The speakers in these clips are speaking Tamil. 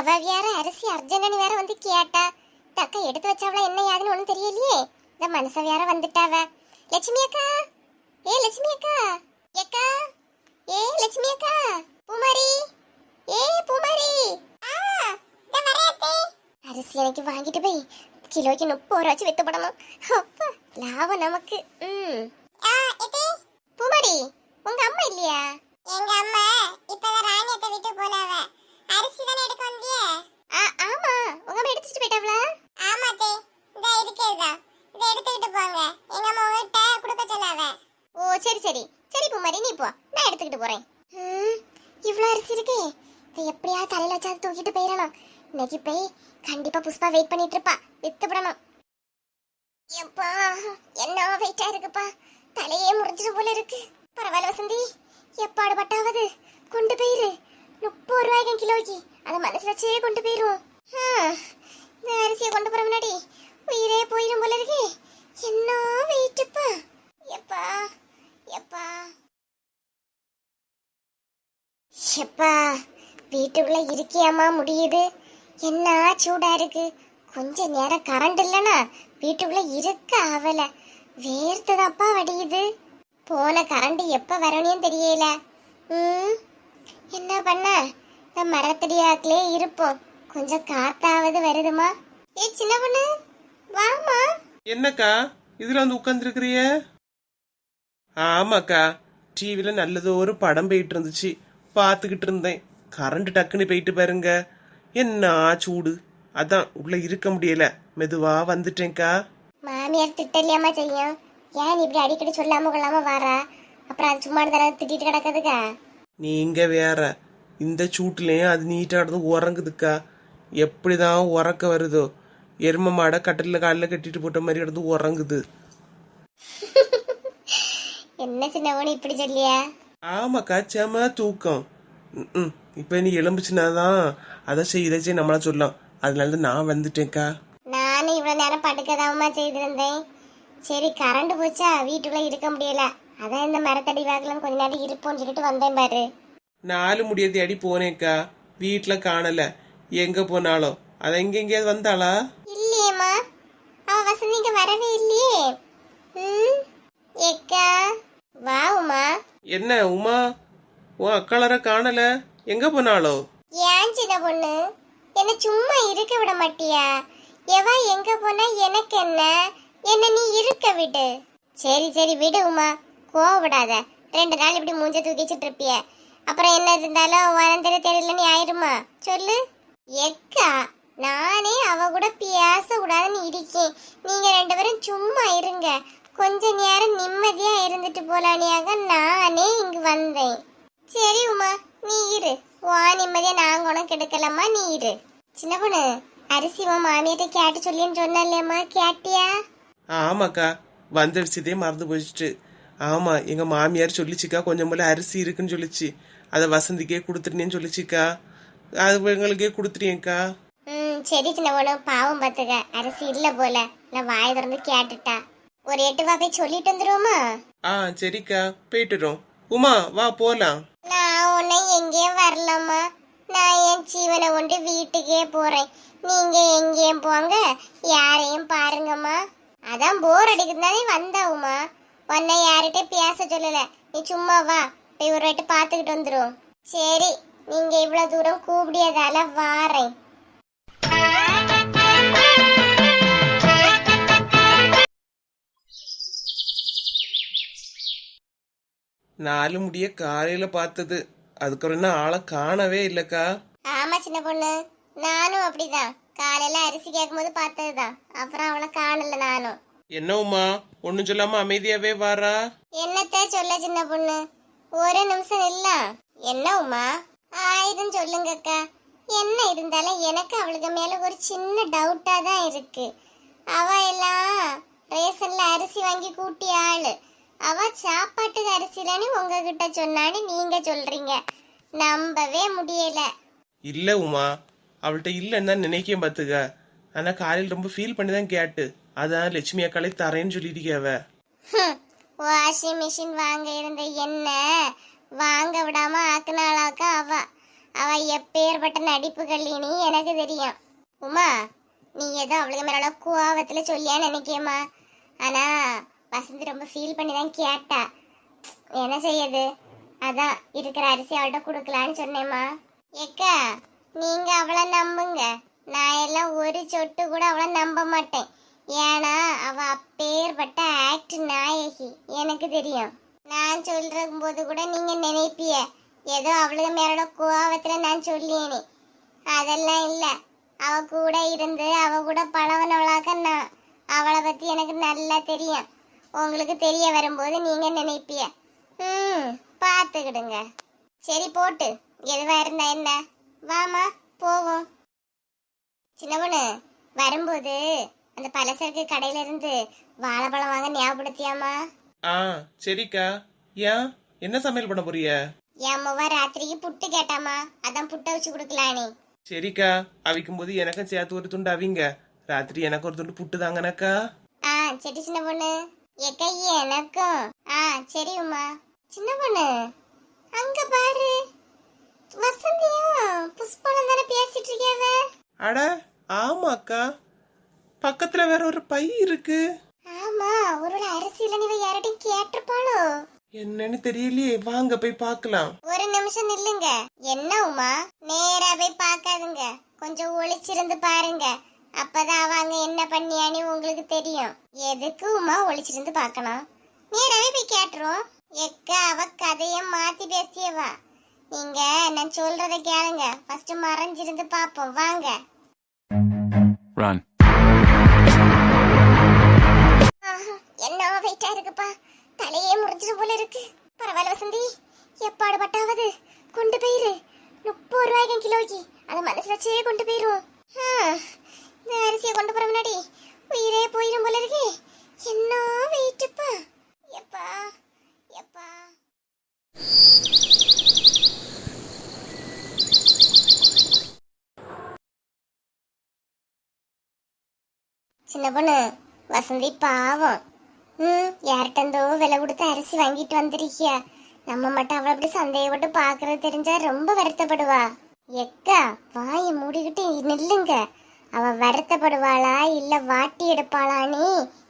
அவ வேற அரிசி அர்ஜென்ட்னு வேற வந்து கேட்டா தக்கா எடுத்து வச்சாவளா என்ன யாதுன்னு ஒண்ணும் தெரியலையே. இந்த மனுஷ வேற வந்துட்டாவ. லட்சுமி அக்கா! ஏ லட்சுமி அக்கா! அக்கா ஏ லட்சுமி அக்கா! பூமாரி! ஏ பூமாரி! அரிசி எனக்கு வாங்கிட்டு போய் கிலோக்கு முப்பது ரூபா வச்சு வித்து போடணும். அப்பா லாபம் நமக்கு. ம். பூமாரி உங்க அம்மா இல்லையா? எங்க அம்மா இப்பதான் ராணியத்தை விட்டு போனாவ அரிசி தானே எடுக்க வந்தியே ஆ ஆமா உங்க அம்மா எடுத்துட்டு போயிட்டாவளா ஆமா தே இந்த இருக்குதா இதை எடுத்துக்கிட்டு போங்க எங்க அம்மா உங்ககிட்ட கொடுக்க சொன்னாவ ஓ சரி சரி சரி பூமாரி நீ போ நான் எடுத்துக்கிட்டு போறேன் ம், இவ்ளோ அரிசி இருக்கு இதை எப்படியா தலையில வச்சாது தூக்கிட்டு போயிடணும் இன்னைக்கு போய் கண்டிப்பா புஷ்பா வெயிட் பண்ணிட்டு இருப்பா வித்து போடணும் எப்பா என்ன வெயிட்டா இருக்குப்பா தலையே முறிஞ்சிடும் போல இருக்கு. பரவாயில்ல வசந்தி எப்பாடு பட்டாவது? கொண்டு போயிரு. முப்பது ரூபாய்க்கு கிலோக்கு. அதை மனசு வச்சே கொண்டு போயிருவோம் இந்த அரிசியை கொண்டு போற முன்னாடி உயிரே போயிடும் போல இருக்கு. என்ன வெயிட்டுப்பா எப்பா எப்பா? எப்பா வீட்டுக்குள்ள இருக்கியாமா முடியுது. என்ன சூடா இருக்கு? கொஞ்ச நேரம் கரண்ட் இல்லனா வீட்டுக்குள்ள இருக்க ஆவல. வேர்த்துதாப்பா வடியுது போன கரண்ட் எப்ப வரணும் தெரியல. ம்? என்ன பண்ண? இந்த மரத்தடியாக்கிலே இருப்போம். கொஞ்சம் காத்தாவது வருதுமா? ஏ சின்ன பொண்ணு வாமா என்னக்கா? இதுல வந்து உட்கார்ந்துருக்கிறிய ஆமாக்கா. டிவில நல்லதோ ஒரு படம் போயிட்டு இருந்துச்சு. பார்த்துக்கிட்டு இருந்தேன். கரண்ட் டக்குன்னு போயிட்டு பாருங்க. என்ன சூடு? அதான் உள்ள இருக்க முடியல. மெதுவா வந்துட்டேன்க்கா. மாமியார் திட்டலையாமா செய்யும். ஏன் இப்படி அடிக்கடி சொல்லாம கொள்ளாம வாரா? அப்புறம் அது சும்மா தர திட்டிட்டு கிடக்குதுக்கா? நீங்க வேற. இந்த சூட்டுலயும் அது நீட்டா கிடந்து உறங்குதுக்கா. எப்படிதான் உறக்க வருதோ. எரும மாடை கட்டில காலில் கட்டிட்டு போட்ட மாதிரி கிடந்து உறங்குது. என்ன சின்ன இப்படி சொல்லியா? ஆமாக்கா செம தூக்கம். ம் இப்போ நீ எலும்புச்சுனாதான் அதை செய் இதை செய் நம்மளா சொல்லலாம். அதனால தான் நான் வந்துட்டேன்க்கா. நானும் இவ்வளவு நேரம் படுக்கதாவமா செய்திருந்தேன். சரி கரண்ட் போச்சா? வீட்டுக்குள்ள இருக்க முடியல. அதான் இந்த மரத்தடி வாக்கில் கொஞ்ச நேரம் இருப்போம்னு சொல்லிட்டு வந்தேன் பாரு. நாலு முடிய தேடி போனேன்க்கா. வீட்டில் காணல. எங்க போனாலும். அதை எங்க எங்கேயாவது வந்தாளா? இல்லையேம்மா. அவ வசந்தி இங்க வரவே இல்லையே. ம்? எக்கா வா உமா. என்ன உமா? உன் அக்காளரை காணல. எங்க போனாளோ? ஏன் சின்ன பொண்ணு? என்ன சும்மா இருக்க விட மாட்டியா? எவ எங்க போனா எனக்கு என்ன? என்ன நீ இருக்க விடு. சரி சரி விடு உமா. கோவப்படாத. ரெண்டு நாள் இப்படி மூஞ்ச தூக்கிச்சிட்டு இருப்பிய. அப்புறம் என்ன இருந்தாலும் வரந்தர தெரியல நீ ஆயிருமா? சொல்லு. எக்கா நானே அவ கூட பேச கூடாதுன்னு இருக்கேன். நீங்க ரெண்டு பேரும் சும்மா இருங்க. கொஞ்ச நேரம் நிம்ம இருந்துட்டு போலானியாக நானே இங்கு வந்தேன் சரி உமா நீ இரு வா நிம்மதியா நாங்க உனக்கு எடுக்கலாமா நீ இரு. சின்ன பொண்ணு அரிசி உன் மாமியிட்ட கேட்டு சொல்லின்னு சொன்னல்லையம்மா கேட்டியா? ஆமாக்கா வந்த விஷயத்தையே மறந்து போயிடுச்சு. ஆமா எங்க மாமியார் சொல்லிச்சுக்கா கொஞ்சம் போல அரிசி இருக்குன்னு சொல்லிச்சு. அதை வசந்திக்கே கொடுத்துட்டேன்னு சொல்லிச்சுக்கா. அது எங்களுக்கே கொடுத்துட்டேன்க்கா ம் சரி சின்ன பொண்ணு பாவம் பார்த்துக்க. அரிசி இல்ல போல. நான் வாய் திறந்து கேட்டுட்டா. ஒரு எட்டு வா போய் சொல்லிட்டு வந்துருவோமா? ஆ சரிக்கா. போயிட்டுறோம். உமா வா போலாம். நான் உன்னை எங்கேயும் வரலாமா நான் என் ஜீவனை கொண்டு வீட்டுக்கே போறேன். நீங்க எங்கேயும் போங்க யாரையும் பாருங்கம்மா. அதான் போர் அடிக்கிறதானே வந்தாவுமா. உன்னை யார்கிட்ட பேச சொல்லல. நீ சும்மா வா போய் ஒரு வாட்டி பார்த்துக்கிட்டு வந்துரும். சரி நீங்க இவ்வளவு தூரம் கூப்பிடியதால வாரேன். நாலு முடிய காலையில பார்த்தது. அதுக்கப்புறம் என்ன ஆளை காணவே இல்லக்கா? ஆமா சின்ன பொண்ணு. நானும் அப்படிதான். காலையில அரிசி கேட்கும்போது பார்த்ததுதான். அப்புறம் அவளை காணல நானும். என்ன உமா? ஒன்னும் சொல்லாம அமைதியாவே வாரா? என்னத்த சொல்ல சின்ன பொண்ணு? ஒரு நிமிஷம் இல்ல. என்ன உமா? ஆயிரம் சொல்லுங்க அக்கா என்ன இருந்தாலும் எனக்கு அவளுக்கு மேல ஒரு சின்ன டவுட்டா தான் இருக்கு. அவ எல்லாம் ரேஷன்ல அரிசி வாங்கி கூட்டி ஆளு. அவ சாப்பாட்டுக்கு அரிசி இல்லைன்னு உங்ககிட்ட சொன்னான்னு நீங்க சொல்றீங்க. நம்பவே முடியல. இல்ல உமா அவள்கிட்ட இல்லைன்னு தான் நினைக்கேன் பாத்துக்க. ஆனா காலையில் ரொம்ப ஃபீல் பண்ணி தான் கேட்டு. அதான் லட்சுமி அக்காலே தரேன்னு சொல்லியிருக்கே அவ. வாஷிங் மிஷின் வாங்க இருந்த என்ன? வாங்க விடாம ஆக்குனாளாக்கா அவ. அவ எப்பேற்பட்ட நடிப்பு கல்லினி எனக்கு தெரியும். உமா நீ ஏதோ அவளுக்கு மேல கோவத்துல சொல்லியா நினைக்கியம்மா ஆனா வசந்தி ரொம்ப ஃபீல் பண்ணி தான் கேட்டா. என்ன செய்யுது அதான் இருக்கிற அரிசி அவள்கிட்ட கொடுக்கலான்னு சொன்னேம்மா. ஏக்கா நீங்க அவளை நம்புங்க. நான் எல்லாம் ஒரு சொட்டு கூட அவளை நம்ப மாட்டேன். ஏன்னா அவ அப்பேற்பட்ட ஆக்ட் நாயகி. எனக்கு தெரியும். நான் சொல்கிற போது கூட நீங்க நினைப்பிய. ஏதோ அவளுக்கு மேலோட கோவத்தில் நான் சொல்லியேனே அதெல்லாம் இல்ல. அவ கூட இருந்து அவ கூட பழவனவளாக்க நான். அவளை பத்தி எனக்கு நல்லா தெரியும். உங்களுக்கு தெரிய வரும்போது நீங்க நினைப்பிய ம் பார்த்துக்கிடுங்க. சரி போட்டு. எதுவா இருந்தா என்ன? வாமா போவோம். சின்ன பொண்ணு வரும்போது அந்த பலசரக்கு கடையில இருந்து வாழைப்பழம் வாங்க ஞாபகப்படுத்தியாமா ஆ சரிக்கா. ஏன்? என்ன சமையல் பண்ண போறிய என் முவ ராத்திரிக்கு புட்டு கேட்டாமா அதான் புட்டை வச்சு கொடுக்கலானே சரிக்கா. அவிக்கும் போது எனக்கும் சேர்த்து ஒரு துண்டு அவிங்க. ராத்திரி எனக்கு ஒரு துண்டு புட்டு தாங்கனக்கா. ஆ சரி சின்ன பொண்ணு. எக்க எனக்கும். ஆ சரி உமா. சின்ன பொண்ணு. அங்க பாரு. வசந்தியும் புஷ்பலம் தானே பேசிட்டு இருக்கியாவ? அட ஆமாக்கா. பக்கத்துல வேற ஒரு பை இருக்கு. ஆமா ஒருவேளை அரிசியில நீ யார்கிட்டயும் கேட்டிருப்பாளோ? என்னன்னு தெரியலையே. வாங்க போய் பார்க்கலாம். ஒரு நிமிஷம் நில்லுங்க. என்ன உமா? நேரா போய் பார்க்காதுங்க. கொஞ்சம் ஒளிச்சிருந்து பாருங்க. அப்பதான் அவங்க என்ன பண்ணியான்னு உங்களுக்கு தெரியும். எதுக்கு உமா ஒளிச்சிருந்து பார்க்கணும்? நேராவே போய் கேட்டுரும் எக்க அவ கதைய மாத்தி பேசியவா. நீங்க நான் சொல்றத கேளுங்க. ஃபர்ஸ்ட் மறைஞ்சிருந்து பாப்போம் வாங்க. என்ன வெயிட்டா இருக்குப்பா? தலையே முறிஞ்சிடும் போல இருக்கு. பரவாயில்ல வசந்தி. எப்பாடு பட்டாவது? கொண்டு போயிரு. முப்பது ரூபாய்க்கு கிலோக்கு. அதை மனசுல வச்சே கொண்டு போயிரும் அரிசியை கொண்டு போற முன்னாடி உயிரே போயிடும் போல இருக்கே. என்ன வெயிட்டுப்பா எப்பா? எப்பா? சின்ன பொண்ணு வசந்தி பாவம். ம் யார்கிட்டந்தோ விலை கொடுத்து அரிசி வாங்கிட்டு வந்திருக்கியா? நம்ம மட்டும் அவளை அப்படி சந்தேகப்பட்டு பார்க்கறது தெரிஞ்சா ரொம்ப வருத்தப்படுவா. எக்கா வாயை மூடிக்கிட்டு நில்லுங்க. அவ வருத்தப்படுவாளா இல்ல வாட்டி எடுப்பாளான்னு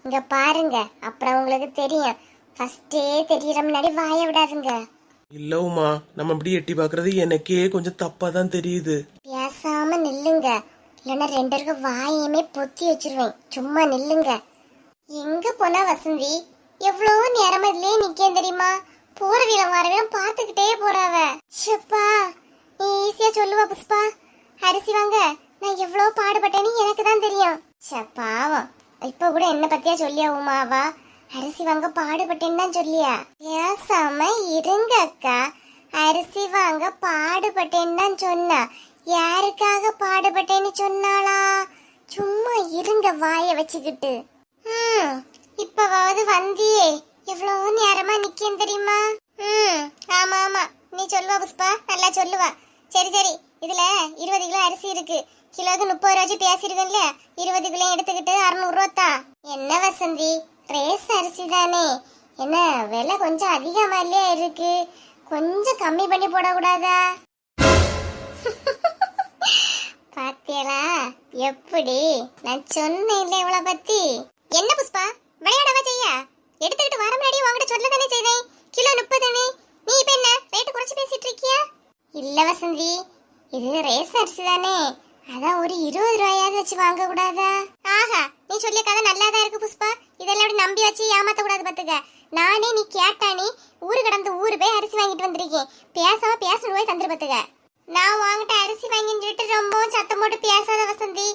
இங்க பாருங்க. அப்புறம் உங்களுக்கு தெரியும். ஃபர்ஸ்டே தெரியற முன்னாடி வாயை விடாதுங்க. இல்ல உமா நம்ம இப்படி எட்டி பாக்குறது எனக்கே கொஞ்சம் தப்பா தான் தெரியுது. பேசாம நில்லுங்க. இல்லைன்னா ரெண்டு பேருக்கு வாயுமே பொத்தி வச்சிருவேன். சும்மா நில்லுங்க. எங்க போனா வசந்தி? எவ்வளோ நேரமா இதுலயே நிக்கேன் தெரியுமா? போற வீரம் வர வீரம் பாத்துக்கிட்டே போறாவ ஷப்பா நீ ஈஸியா சொல்லுவா புஷ்பா. அரிசி வாங்க. நான் எவ்வளவு பாடுபட்டேன்னு எனக்கு தான் தெரியும். பாவம். இப்ப கூட என்ன பத்தியா சொல்லியா உமாவா? அரிசி வாங்க பாடுபட்டேன்னு தான் சொல்லியா? பேசாம இருங்க அக்கா. அரிசி வாங்க பாடுபட்டேன்னு தான் சொன்னா. யாருக்காக பாடுபட்டேன்னு சொன்னாளா? சும்மா இருங்க வாய வச்சுக்கிட்டு. ம் இப்பவாவது வந்தியே. எவ்வளவு நேரமா நிக்கேன் தெரியுமா? ம் ஆமா ஆமா. நீ சொல்லுவா புஷ்பா. நல்லா சொல்லுவா. சரி சரி. இதுல இருபது கிலோ அரிசி இருக்கு. கிலோக்கு முப்பது ரூபாய்ச்சி பேசிருக்கேன்ல இருபது கிலோ எடுத்துக்கிட்டு அறுநூறுவா தான் என்ன வசந்தி? ரேஸ் அரிசி தானே என்ன விலை கொஞ்சம் அதிகமா இல்லையா இருக்கு? கொஞ்சம் கம்மி பண்ணி போடக்கூடாதா? பாத்தியலா? எப்படி? நான் சொன்னேன் இல்லை இவளை பத்தி. என்ன புஷ்பா? விளையாடவா செய்யா? எடுத்துக்கிட்டு வர முன்னாடி உங்ககிட்ட சொல்ல தானே செய்தேன். கிலோ முப்பதுன்னு. நீ இப்ப என்ன ரேட்டு குறைச்சு பேசிட்டு இருக்கியா? இல்ல வசந்தி இது ரேஸ் அரிசி தானே அதான் ஒரு இருபது ரூபாயாவது வச்சு வாங்க கூடாதா ஆஹா நீ சொல்லிய கதை நல்லா தான் இருக்கு புஷ்பா. இதெல்லாம் அப்படி நம்பி வச்சு ஏமாத்த கூடாது பாத்துக்க. நானே நீ கேட்டானே ஊரு கடந்து ஊரு போய் அரிசி வாங்கிட்டு வந்திருக்கேன். பேசாம பேசணும் போய் தந்துரு பாத்துக்க. நான் வாங்கிட்ட அரிசி வாங்கின்னு சொல்லிட்டு ரொம்பவும் சத்தம் போட்டு பேசாத வசந்தி.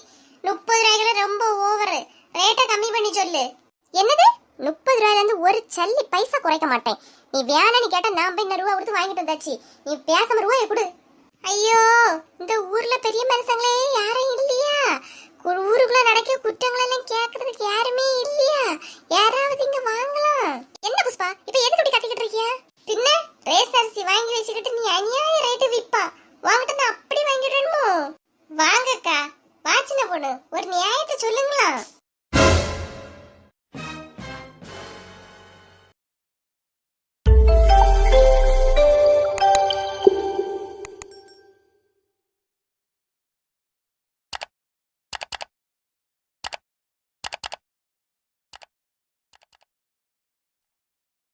முப்பது ரூபாய்க்குள்ள ரொம்ப ஓவர் ரேட்டை கம்மி பண்ணி சொல்லு. என்னது? முப்பது ரூபாயில இருந்து ஒரு சல்லி பைசா குறைக்க மாட்டேன். நீ வேணான்னு கேட்டா நான் போய் இந்த ரூபா கொடுத்து வாங்கிட்டு வந்தாச்சு. நீ பேசாம ரூபாய் கொடு. ஐயோ